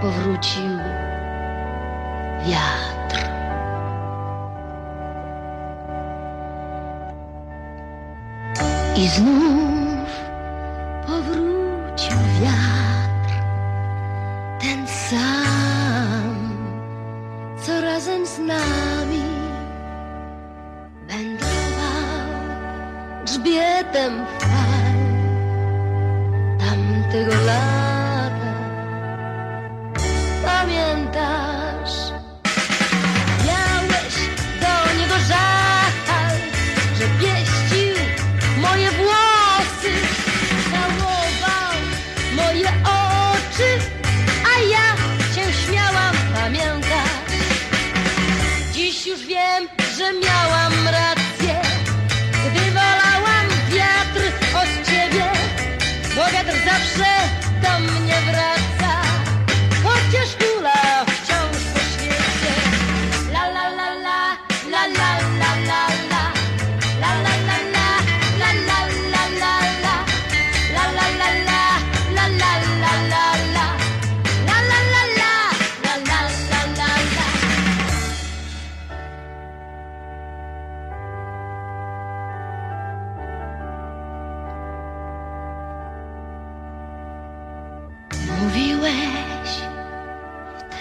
powrócił wiatr. I znów powrócił wiatr, ten sam, co razem z nami wędrował grzbietem fal tamtego lata. Że miałam rację, gdy wolałam wiatr od ciebie, bo wiatr zawsze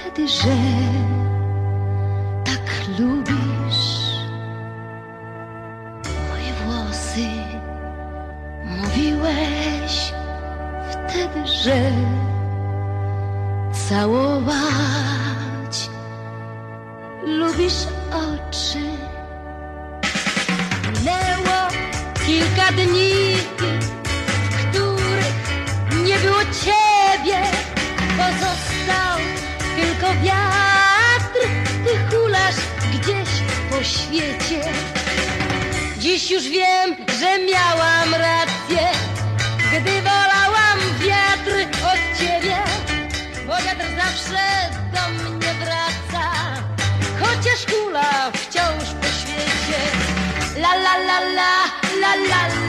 wtedy, że tak lubisz moje włosy. Mówiłeś wtedy, że całować lubisz oczy. Minęło kilka dni, w których nie było ciebie, po świecie. Dziś już wiem, że miałam rację, gdy wolałam wiatr od ciebie, bo wiatr zawsze do mnie wraca, chociaż hula wciąż po świecie. La la la la, la